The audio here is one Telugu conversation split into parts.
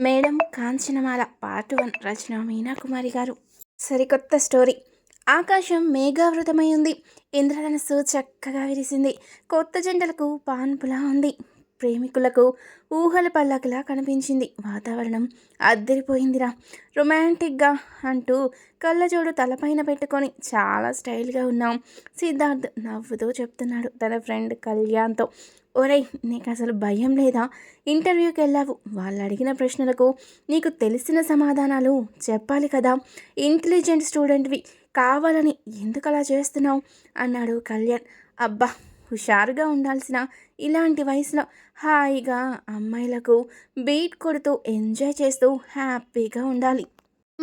మేడం కాంచనమాల పార్ట్ వన్ రచన మీనాకుమారి గారు. సరికొత్త స్టోరీ. ఆకాశం మేఘావృతమై ఉంది. ఇంద్రధనస్సు చక్కగా విరిసింది. కొత్త జంటలకు పాన్పులా ఉంది. ప్రేమికులకు ఊహల పల్లకిలా కనిపించింది. వాతావరణం అద్దరిపోయిందిరా. రొమాంటిక్గా అంటూ కళ్ళజోడు తలపైన పెట్టుకొని చాలా స్టైల్గా ఉన్నాం. సిద్ధార్థ్ నవ్వుతూ చెప్తున్నాడు తన ఫ్రెండ్ కళ్యాణ్తో. ఒరేయ్ నీకు అసలు భయం లేదా? ఇంటర్వ్యూకి వెళ్ళావు. వాళ్ళు అడిగిన ప్రశ్నలకు నీకు తెలిసిన సమాధానాలు చెప్పాలి కదా. ఇంటెలిజెంట్ స్టూడెంట్వి కావాలని ఎందుకు అలా చేస్తున్నావు? అన్నాడు కళ్యాణ్. అబ్బా హుషారుగా ఉండాల్సిన ఇలాంటి వయసులో హాయిగా అమ్మాయిలకు బీట్ కొడుతూ ఎంజాయ్ చేస్తూ హ్యాపీగా ఉండాలి.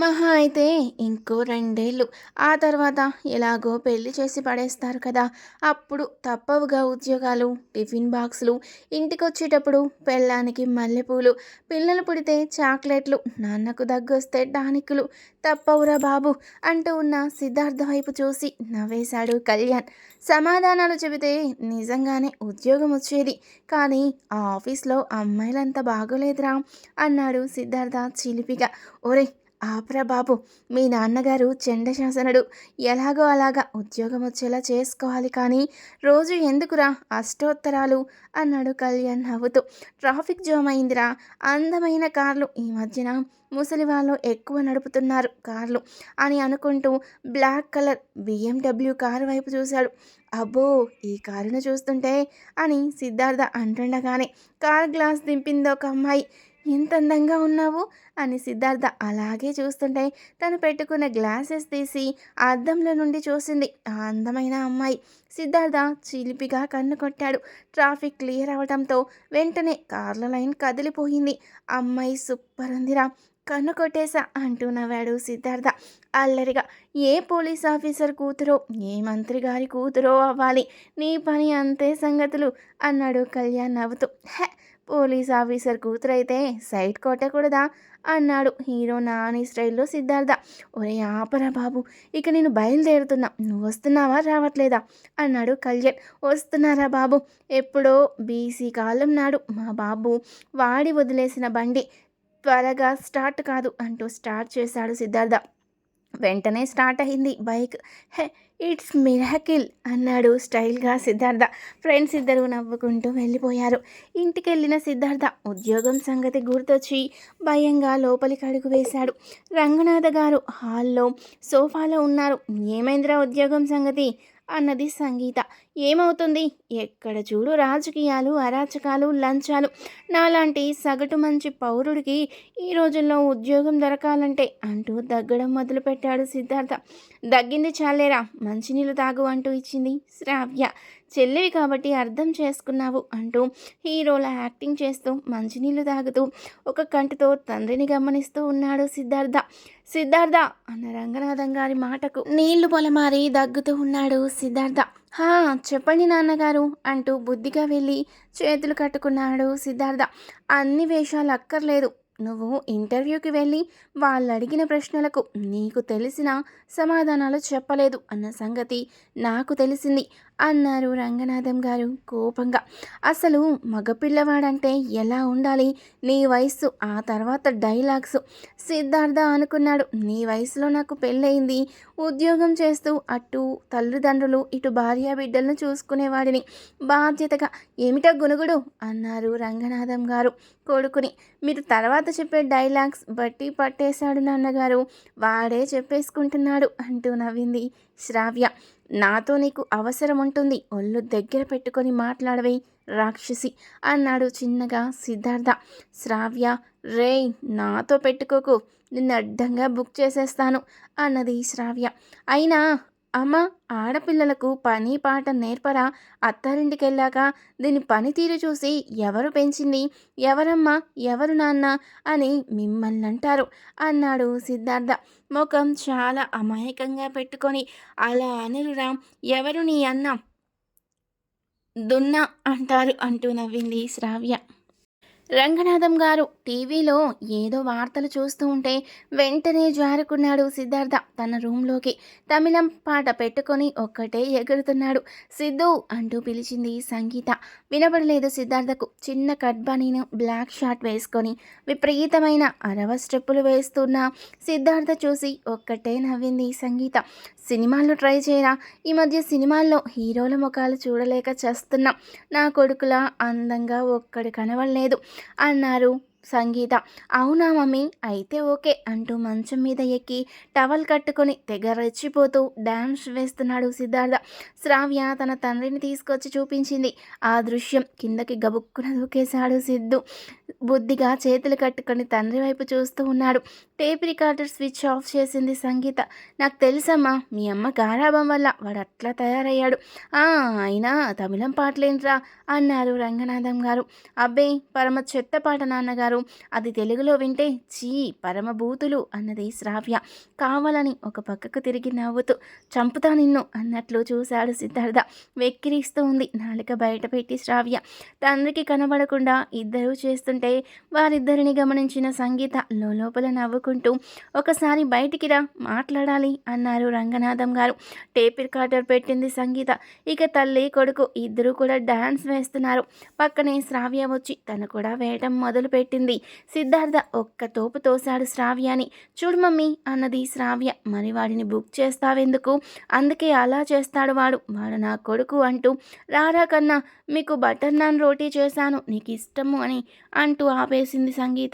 మహా అయితే ఇంకో రెండేళ్ళు. ఆ తర్వాత ఎలాగో పెళ్ళి చేసి పడేస్తారు కదా. అప్పుడు తప్పవుగా ఉద్యోగాలు టిఫిన్ బాక్సులు ఇంటికి వచ్చేటప్పుడు పెళ్ళానికి మల్లెపూలు పిల్లలు పుడితే చాక్లెట్లు నాన్నకు దగ్గొస్తే డానికులు తప్పవురా బాబు అంటూ ఉన్న సిద్ధార్థ వైపు చూసి నవ్వేశాడు కళ్యాణ్. సమాధానాలు చెబితే నిజంగానే ఉద్యోగం వచ్చేది. కానీ ఆ ఆఫీస్లో అమ్మాయిలంతా బాగోలేదురా అన్నాడు సిద్ధార్థ చిలిపిగా. ఒరే ఆపరా బాబు మీ నాన్నగారు చండశాసనుడు ఎలాగో అలాగా ఉద్యోగం వచ్చేలా చేసుకోవాలి కానీ రోజు ఎందుకురా అష్టోత్తరాలు? అన్నాడు కళ్యాణ్ నవ్వుతూ. ట్రాఫిక్ జామ్ అయిందిరా అందమైన కార్లు ఈ మధ్యన ముసలి వాళ్ళు ఎక్కువ నడుపుతున్నారు కార్లు అని అనుకుంటూ బ్లాక్ కలర్ బిఎండబ్ల్యూ కారు వైపు చూశాడు. అబ్బో ఈ కారును చూస్తుంటే అని సిద్ధార్థ అంటుండగానే కార్ గ్లాస్ దింపింది ఒక అమ్మాయి. ఎంత అందంగా ఉన్నావు? అని సిద్ధార్థ అలాగే చూస్తుంటే తను పెట్టుకున్న గ్లాసెస్ తీసి ఆ అద్దంలో నుండి చూసింది ఆ అందమైన అమ్మాయి. సిద్ధార్థ చిలిపిగా కన్ను కొట్టాడు. ట్రాఫిక్ క్లియర్ అవడంతో వెంటనే కార్ల లైన్ కదిలిపోయింది. అమ్మాయి సూపర్ ఉందిరా. కన్ను కొట్టేశా అంటూ నవ్వాడు సిద్ధార్థ. అల్లరిగా ఏ పోలీస్ ఆఫీసర్ కూతురో ఏ మంత్రి గారి కూతురో అవ్వాలి. నీ పని అంతే సంగతులు అన్నాడు కళ్యాణ్ నవ్వుతూ. హే పోలీస్ ఆఫీసర్ కూతురైతే సైట్ కొట్టకూడదా? అన్నాడు హీరో నాని స్టైల్లో సిద్ధార్థ. ఒరే ఆపరా బాబు ఇక నేను బయలుదేరుతున్నా. నువ్వు వస్తున్నావా రావట్లేదా? అన్నాడు కళ్యాణ్. వస్తున్నారా బాబు? ఎప్పుడో బీసీ కాలం నాడు. మా బాబు వాడి వదిలేసిన బండి త్వరగా స్టార్ట్ కాదు అంటూ స్టార్ట్ చేశాడు సిద్ధార్థ. వెంటనే స్టార్ట్ అయింది. బైక్. హే ఇట్స్ మిరాకిల్ అన్నాడు స్టైల్గా సిద్ధార్థ. ఫ్రెండ్స్ ఇద్దరు నవ్వుకుంటూ వెళ్ళిపోయారు. ఇంటికి వెళ్ళిన సిద్ధార్థ ఉద్యోగం సంగతి గుర్తొచ్చి భయంగా లోపలికి అడుగు వేశాడు. రంగనాథ గారు హాల్లో సోఫాలో ఉన్నారు. ఏమైందిరా ఉద్యోగం సంగతి? అన్నది సంగీత. ఏమవుతుంది? ఎక్కడ చూడు రాజకీయాలు అరాచకాలు లంచాలు. నాలాంటి సగటు మంచి పౌరుడికి ఈ రోజుల్లో ఉద్యోగం దొరకాలంటే అంటూ దగ్గడం మొదలుపెట్టాడు సిద్ధార్థ. దగ్గింది చాలేరా? మంచినీళ్ళు తాగు అంటూ ఇచ్చింది శ్రావ్య. చెల్లివి కాబట్టి అర్థం చేసుకున్నావు అంటూ హీరోల యాక్టింగ్ చేస్తూ మంచినీళ్ళు తాగుతూ ఒక కంటితో తండ్రిని గమనిస్తూ ఉన్నాడు సిద్ధార్థ. సిద్ధార్థ! అన్న రంగనాథం గారి మాటకు నీళ్ళు పొలమారి దగ్గుతూ ఉన్నాడు సిద్ధార్థ. హా చెప్పండి నాన్నగారు అంటూ బుద్ధిగా వెళ్ళి చేతులు కట్టుకున్నాడు సిద్ధార్థ. అన్ని వేషాలు అక్కర్లేదు. నువ్వు ఇంటర్వ్యూకి వెళ్ళి వాళ్ళు అడిగిన ప్రశ్నలకు నీకు తెలిసిన సమాధానాలు చెప్పలేదు అన్న సంగతి నాకు తెలిసింది. అన్నారు రంగనాథం గారు కోపంగా. అసలు మగపిల్లవాడంటే ఎలా ఉండాలి? నీ వయస్సు ఆ తర్వాత డైలాగ్స్. సిద్ధార్థ అనుకున్నాడు నీ వయసులో నాకు పెళ్ళయింది. ఉద్యోగం చేస్తూ అటు తల్లిదండ్రులు ఇటు భార్య బిడ్డలను చూసుకునేవాడిని. బాధ్యతగా. ఏమిటో గునుగుడు అన్నారు రంగనాథం గారు కొడుకుని. మీరు తర్వాత చెప్పే డైలాగ్స్ బట్టి పట్టేశాడు నాన్నగారు. వాడే చెప్పేసుకుంటున్నాడు అంటూ నవ్వింది శ్రావ్య. నాతో నీకు అవసరం ఉంటుంది ఒళ్ళు దగ్గర పెట్టుకొని మాట్లాడవే రాక్షసి అన్నాడు చిన్నగా సిద్ధార్థ. శ్రావ్య రే నాతో పెట్టుకోకు. నిన్ను అడ్డంగా బుక్ చేసేస్తాను అన్నది శ్రావ్య. అయినా అమ్మ ఆడపిల్లలకు పని పాట నేర్పరా? అత్తారింటికెళ్ళాక దీని పనితీరు చూసి ఎవరు పెంచింది? ఎవరమ్మా? ఎవరు నాన్న? అని మిమ్మల్ని అంటారు అన్నాడు సిద్ధార్థ. ముఖం చాలా అమాయకంగా పెట్టుకొని అలా అనరురా ఎవరు నీ అన్న? దున్న అంటారు అంటూ నవ్వింది శ్రావ్య. రంగనాథం గారు టీవీలో ఏదో వార్తలు చూస్తూ ఉంటే వెంటనే జారుకున్నాడు సిద్ధార్థ. తన రూమ్లోకి తమిళం పాట పెట్టుకొని ఒక్కటే ఎగురుతున్నాడు. సిద్ధు అంటూ పిలిచింది సంగీత. వినపడలేదు సిద్ధార్థకు. చిన్న కట్ బనీను బ్లాక్ షార్ట్ వేసుకొని విపరీతమైన అరవ స్టెప్పులు వేస్తున్న సిద్ధార్థ చూసి ఒక్కటే నవ్వింది సంగీత. సినిమాల్లో ట్రై చేయరా? ఈ మధ్య సినిమాల్లో హీరోల ముఖాలు చూడలేక చేస్తున్నాం. నా కొడుకులా అందంగా ఒక్కడు కనవలేదు అన్నారు. సంగీత. అవునా మమ్మీ? అయితే ఓకే అంటూ మంచం మీద ఎక్కి టవల్ కట్టుకొని తెగ రెచ్చిపోతూ డ్యాన్స్ వేస్తున్నాడు సిద్ధార్థ. శ్రావ్య తన తండ్రిని తీసుకొచ్చి చూపించింది. ఆ దృశ్యం కిందకి గబుక్కున దూకేశాడు సిద్ధు. బుద్ధిగా చేతులు కట్టుకొని తండ్రి వైపు చూస్తూ ఉన్నాడు. టేప్ రికార్డర్ స్విచ్ ఆఫ్ చేసింది సంగీత. నాకు తెలుసమ్మా మీ అమ్మ గారాభం వల్ల వాడు అట్లా తయారయ్యాడు. "ఆ, అయినా తమిళం పాటలేంట్రా? అన్నారు రంగనాథం గారు. అబ్బే పరమ చెత్త పాట నాన్నగారు. అది తెలుగులో వింటే చీ పరమభూతులు అన్నది శ్రావ్య. కావాలని ఒక పక్కకు తిరిగి నవ్వుతూ చంపుతా నిన్ను అన్నట్లు చూశాడు సిద్ధార్థ. వెక్కిరిస్తూ ఉంది నాలుక బయట పెట్టి శ్రావ్య. తండ్రికి కనబడకుండా ఇద్దరూ చేస్తుంటే వారిద్దరిని గమనించిన సంగీత లోపల నవ్వుకుంటూ ఒకసారి బయటికి రా మాట్లాడాలి అన్నారు రంగనాథం గారు. టేప్ రికార్డర్ పెట్టింది సంగీత. ఇక తల్లి కొడుకు ఇద్దరు కూడా డాన్స్ వేస్తున్నారు. పక్కనే శ్రావ్య వచ్చి తను కూడా వేయటం మొదలుపెట్టింది. సిద్ధార్థ ఒక్క తోపు తోశాడు శ్రావ్యాని. చూడు మమ్మీ అన్నది శ్రావ్య. మరి వాడిని బుక్ చేస్తావెందుకు? అందుకే అలా చేస్తాడు వాడు. వాడు నా కొడుకు అంటూ రారా కన్నా మీకు బటర్ నాన్ రోటీ చేశాను నీకు ఇష్టము అని అంటూ ఆపేసింది సంగీత.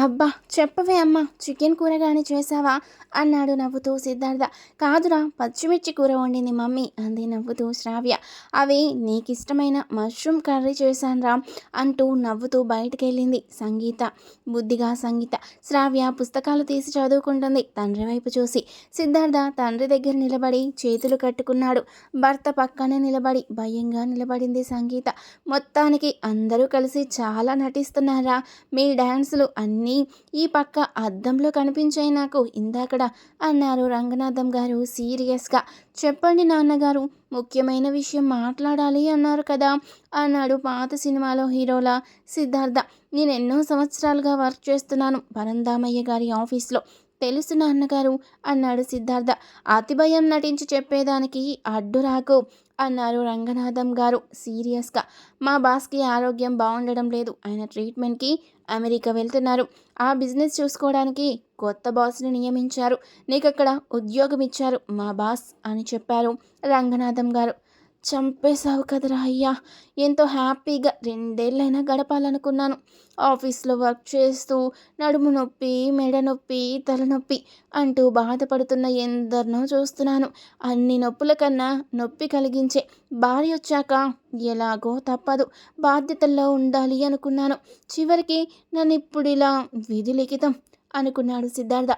అబ్బా చెప్పవే అమ్మ చికెన్ కూర కానీ చేసావా అన్నాడు నవ్వుతూ సిద్ధార్థ. కాదురా పచ్చిమిర్చి కూర వండింది మమ్మీ అంది నవ్వుతూ శ్రావ్య. అవి నీకు ఇష్టమైన మష్రూమ్ కర్రీ చేశానురా అంటూ నవ్వుతూ బయటికి వెళ్ళింది సంగీత. బుద్ధిగా సంగీత. శ్రావ్య పుస్తకాలు తీసి చదువుకుంటుంది తండ్రి వైపు చూసి. సిద్ధార్థ తండ్రి దగ్గర నిలబడి చేతులు కట్టుకున్నాడు. భర్త పక్కనే నిలబడి భయంగా నిలబడింది సంగీత. మొత్తానికి అందరూ కలిసి చాలా నటిస్తున్నారా? మీ డ్యాన్సులు అన్నీ ఈ పక్క అద్దంలో కనిపించాయి నాకు. ఇందాకడ అన్నారు రంగనాథం గారు సీరియస్గా. చెప్పండి నాన్నగారు ముఖ్యమైన విషయం మాట్లాడాలి అన్నారు కదా అన్నాడు పాత సినిమాలో హీరోలా సిద్ధార్థ. నేను ఎన్నో సంవత్సరాలుగా వర్క్ చేస్తున్నాను పరందామయ్య గారి ఆఫీస్లో. తెలుసు నాన్నగారు అన్నాడు సిద్ధార్థ. అతిభయం నటించి చెప్పేదానికి అడ్డు రాకు అన్నారు రంగనాథం గారు సీరియస్గా. మా బాస్కి ఆరోగ్యం బాగుండడం లేదు. ఆయన ట్రీట్మెంట్కి అమెరికా వెళ్తున్నారు. ఆ బిజినెస్ చూసుకోవడానికి కొత్త బాస్ని నియమించారు. నీకు అక్కడ ఉద్యోగం ఇచ్చారు మా బాస్ అని చెప్పారు రంగనాథం గారు. చంపేశావు కదరా అయ్యా. ఎంతో హ్యాపీగా రెండేళ్ళైనా గడపాలనుకున్నాను. ఆఫీస్లో వర్క్ చేస్తూ నడుము నొప్పి మెడ నొప్పి తలనొప్పి అంటూ బాధపడుతున్న ఎందరినో చూస్తున్నాను. అన్ని నొప్పుల కన్నా నొప్పి కలిగించే భార్య వచ్చాక ఎలాగో తప్పదు. బాధ్యతల్లో ఉండాలి అనుకున్నాను. చివరికి నన్ను ఇప్పుడు ఇలా విధి లిఖితం అనుకున్నాడు సిద్ధార్థ.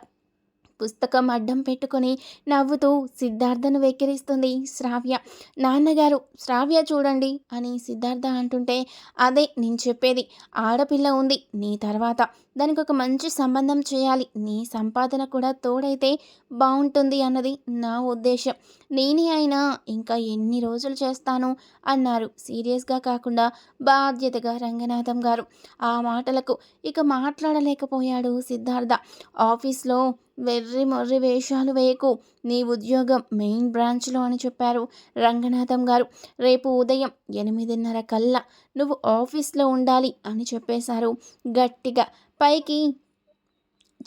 పుస్తకం అడ్డం పెట్టుకొని నవ్వుతూ సిద్ధార్థను వెక్కిరిస్తుంది శ్రావ్య. నాన్నగారు శ్రావ్య చూడండి అని సిద్ధార్థ అంటుంటే అదే నేను చెప్పేది. ఆడపిల్ల ఉంది నీ తర్వాత. దానికి ఒక మంచి సంబంధం చేయాలి. నీ సంపాదన కూడా తోడైతే బాగుంటుంది అన్నది నా ఉద్దేశం నేనే అయినా ఇంకా ఎన్ని రోజులు చేస్తాను? అన్నారు. సీరియస్గా కాకుండా బాధ్యతగా రంగనాథం గారు. ఆ మాటలకు ఇక మాట్లాడలేకపోయాడు సిద్ధార్థ. ఆఫీస్లో వెర్రి మొర్రి వేషాలు వేయకు. నీ ఉద్యోగం మెయిన్ బ్రాంచ్లో అని చెప్పారు రంగనాథం గారు. రేపు ఉదయం ఎనిమిదిన్నర కల్లా నువ్వు ఆఫీస్లో ఉండాలి అని చెప్పేశారు గట్టిగా. పైకి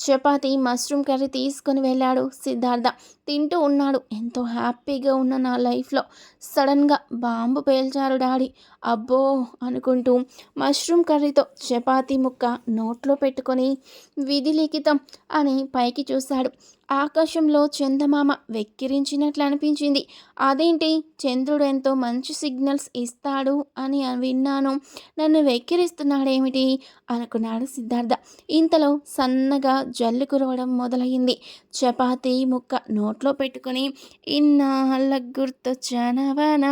చపాతి మష్రూమ్ కర్రీ తీసుకొని వెళ్ళాడు సిద్ధార్థ. తింటూ ఉన్నాడు. ఎంతో హ్యాపీగా ఉన్న నా లైఫ్లో సడన్గా బాంబు పేల్చారు డాడీ. అబ్బో అనుకుంటూ మష్రూమ్ కర్రీతో చపాతీ ముక్క నోట్లో పెట్టుకొని విధి లిఖితం అని పైకి చూశాడు. ఆకాశంలో చందమామ వెక్కిరించినట్లు అనిపించింది. అదేంటి? చంద్రుడు ఎంతో మంచి సిగ్నల్స్ ఇస్తాడు అని విన్నాను. నన్ను వెక్కిరిస్తున్నాడేమిటి? అనుకున్నాడు సిద్ధార్థ. ఇంతలో సన్నగా జల్లు కురవడం మొదలైంది చపాతీ ముక్క నోట్ నోట్లో పెట్టుకొని ఇన్నాళ్ళ గుర్తొచ్చానవానా?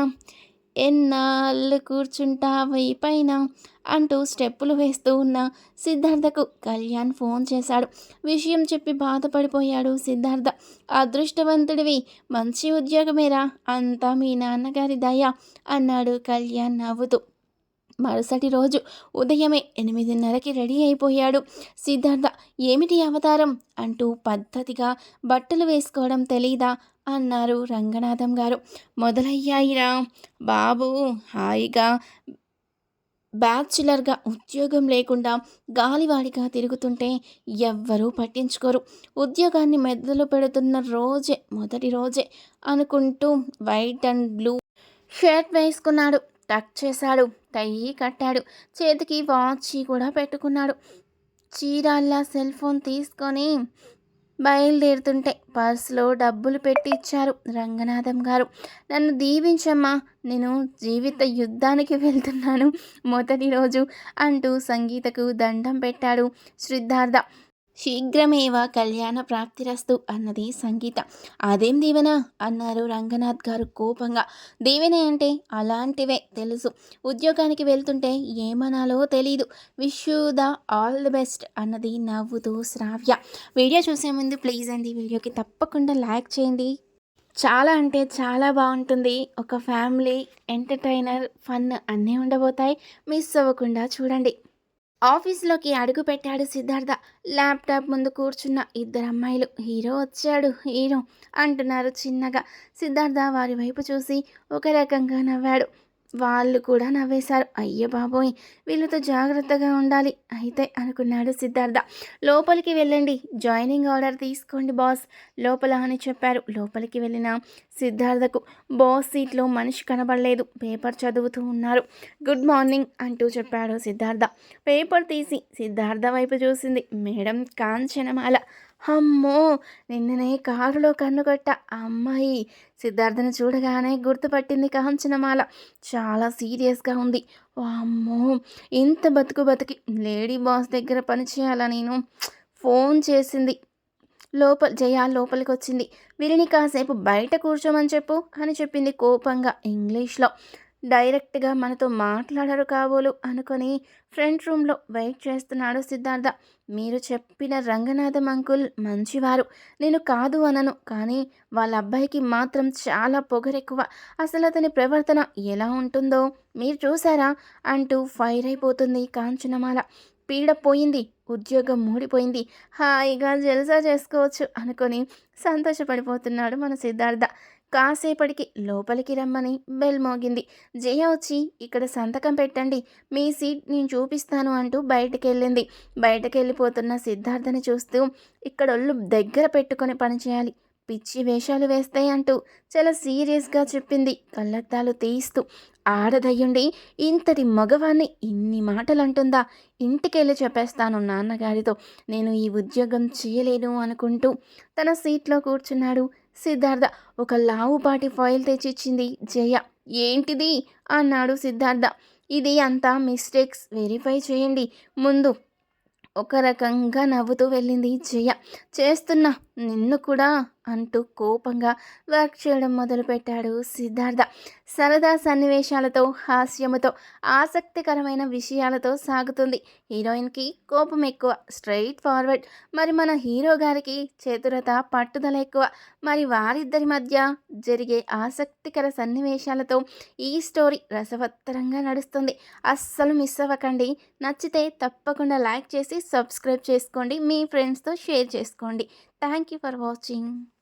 ఎన్నాళ్ళు కూర్చుంటావై పైన? అంటూ స్టెప్పులు వేస్తూ ఉన్న సిద్ధార్థకు కళ్యాణ్ ఫోన్ చేశాడు. విషయం చెప్పి బాధపడిపోయాడు సిద్ధార్థ. అదృష్టవంతుడివి మంచి ఉద్యోగమేరా అంతా మీ నాన్నగారి దయ అన్నాడు కళ్యాణ్ నవ్వుతూ. మరుసటి రోజు ఉదయమే ఎనిమిదిన్నరకి రెడీ అయిపోయాడు. సిద్ధార్థ ఏమిటి అవతారం? అంటూ పద్ధతిగా బట్టలు వేసుకోవడం తెలీదా? అన్నారు రంగనాథం గారు. మొదలయ్యాయిరా బాబు హాయిగా బ్యాచులర్గా ఉద్యోగం లేకుండా గాలివాడిగా తిరుగుతుంటే ఎవ్వరూ పట్టించుకోరు. ఉద్యోగాన్ని మెదలు పెడుతున్న రోజే మొదటి రోజే అనుకుంటూ వైట్ అండ్ బ్లూ షర్ట్ వేసుకున్నాడు. టక్ చేశాడు. టై కట్టాడు. చేతికి వాచ్ కూడా పెట్టుకున్నాడు. చీరాల్లా సెల్ ఫోన్ తీసుకొని బయలుదేరుతుంటే పర్సులో డబ్బులు పెట్టి ఇచ్చారు రంగనాథం గారు. నన్ను దీవించమ్మా నేను జీవిత యుద్ధానికి వెళ్తున్నాను. మొదటి రోజు అంటూ సంగీతకు దండం పెట్టాడు సిద్ధార్థ శీఘ్రమేవ కళ్యాణ ప్రాప్తిరస్తు అన్నది సంగీత. అదేం దీవెన అన్నారు రంగనాథ్ గారు కోపంగా. దీవెన అంటే అలాంటివే తెలుసు. ఉద్యోగానికి వెళ్తుంటే ఏమనాలో తెలీదు. Wish you the all the best అన్నది నవ్వుతూ శ్రావ్య. వీడియో చూసే ముందు ప్లీజ్ అండి వీడియోకి తప్పకుండా లైక్ చేయండి. చాలా అంటే చాలా బాగుంటుంది. ఒక ఫ్యామిలీ ఎంటర్టైనర్ ఫన్ అన్నీ ఉండబోతాయి. మిస్ అవ్వకుండా చూడండి. ఆఫీస్లోకి అడుగుపెట్టాడు సిద్ధార్థ. ల్యాప్టాప్ ముందు కూర్చున్న ఇద్దరు అమ్మాయిలు హీరో వచ్చాడు హీరో అంటున్నారు చిన్నగా. సిద్ధార్థ వారి వైపు చూసి ఒక రకంగా నవ్వాడు. వాళ్ళు కూడా నవ్వేశారు. అయ్యే బాబోయ్ వీళ్ళతో జాగ్రత్తగా ఉండాలి అయితే అనుకున్నాడు సిద్ధార్థ. లోపలికి వెళ్ళండి జాయినింగ్ ఆర్డర్ తీసుకోండి బాస్ లోపల అని చెప్పారు. లోపలికి వెళ్ళిన సిద్ధార్థకు బాస్ సీట్లో మనిషి కనబడలేదు. పేపర్ చదువుతూ ఉన్నారు. గుడ్ మార్నింగ్ అంటూ చెప్పాడు సిద్ధార్థ. పేపర్ తీసి సిద్ధార్థ వైపు చూసింది. మేడం కాంచనమాల అమ్మో! నిన్ననే కారులో కన్నుగట్ట అమ్మాయి సిద్ధార్థను చూడగానే గుర్తుపట్టింది కాంచనమాల. చాలా సీరియస్గా ఉంది. అమ్మో ఇంత బతుకు బతికి లేడీ బాస్ దగ్గర పనిచేయాలా నేను? ఫోన్ చేసింది. లోపల జయ లోపలికి వచ్చింది వీరిని కాసేపు బయట కూర్చోమని చెప్పు అని చెప్పింది కోపంగా ఇంగ్లీష్లో. డైరెక్ట్గా మనతో మాట్లాడరు కాబోలు అనుకొని ఫ్రంట్ రూమ్లో వెయిట్ చేస్తున్నాడు సిద్ధార్థ. మీరు చెప్పిన రంగనాథం అంకుల్ మంచివారు. నేను కాదు అనను కానీ వాళ్ళ అబ్బాయికి మాత్రం చాలా పొగరెక్కువ. అసలు అతని ప్రవర్తన ఎలా ఉంటుందో మీరు చూసారా అంటూ ఫైర్ అయిపోతుంది కాంచనమాల. పీడ పోయింది ఉద్యోగం మూడిపోయింది. హాయిగా జల్సా చేసుకోవచ్చు అనుకొని సంతోషపడిపోతున్నాడు మన సిద్ధార్థ. కాసేపటికి లోపలికి రమ్మని బెల్ మోగింది. జయ వచ్చి ఇక్కడ సంతకం పెట్టండి. మీ సీట్ నేను చూపిస్తాను అంటూ బయటికి వెళ్ళింది బయటకు వెళ్ళిపోతున్న సిద్ధార్థని చూస్తూ ఇక్కడ ఒళ్ళు దగ్గర పెట్టుకొని పనిచేయాలి పిచ్చి వేషాలు వేస్తాయి అంటూ చాలా సీరియస్గా చెప్పింది. కళ్ళద్దాలు తీస్తూ ఆడదయ్యుండి ఇంతటి మగవాన్ని ఇన్ని మాటలు అంటుందా ఇంటికెళ్ళి చెప్పేస్తాను నాన్నగారితో. నేను ఈ ఉద్యోగం చేయలేను అనుకుంటూ తన సీట్లో కూర్చున్నాడు. సిద్ధార్థ ఒక లావుపాటి ఫైల్ తెచ్చిచ్చింది. జయ ఏంటిది? అన్నాడు సిద్ధార్థ. ఇది అంతా మిస్టేక్స్. వెరిఫై చేయండి. ముందు ఒక రకంగా నవ్వుతూ వెళ్ళింది జయ. చేస్తున్నా. నిన్ను కూడా అంటూ కోపంగా వర్క్ చేయడం మొదలుపెట్టాడు సిద్ధార్థ. సరదా సన్నివేశాలతో హాస్యముతో ఆసక్తికరమైన విషయాలతో సాగుతుంది. హీరోయిన్కి కోపం ఎక్కువ స్ట్రైట్ ఫార్వర్డ్. మరి మన హీరో గారికి చతురత పట్టుదల ఎక్కువ. మరి వారిద్దరి మధ్య జరిగే ఆసక్తికర సన్నివేశాలతో ఈ స్టోరీ రసవత్తరంగా నడుస్తుంది. అస్సలు మిస్ అవ్వకండి. నచ్చితే తప్పకుండా లైక్ చేసి సబ్స్క్రైబ్ చేసుకోండి. మీ ఫ్రెండ్స్తో షేర్ చేసుకోండి. Thank you for watching.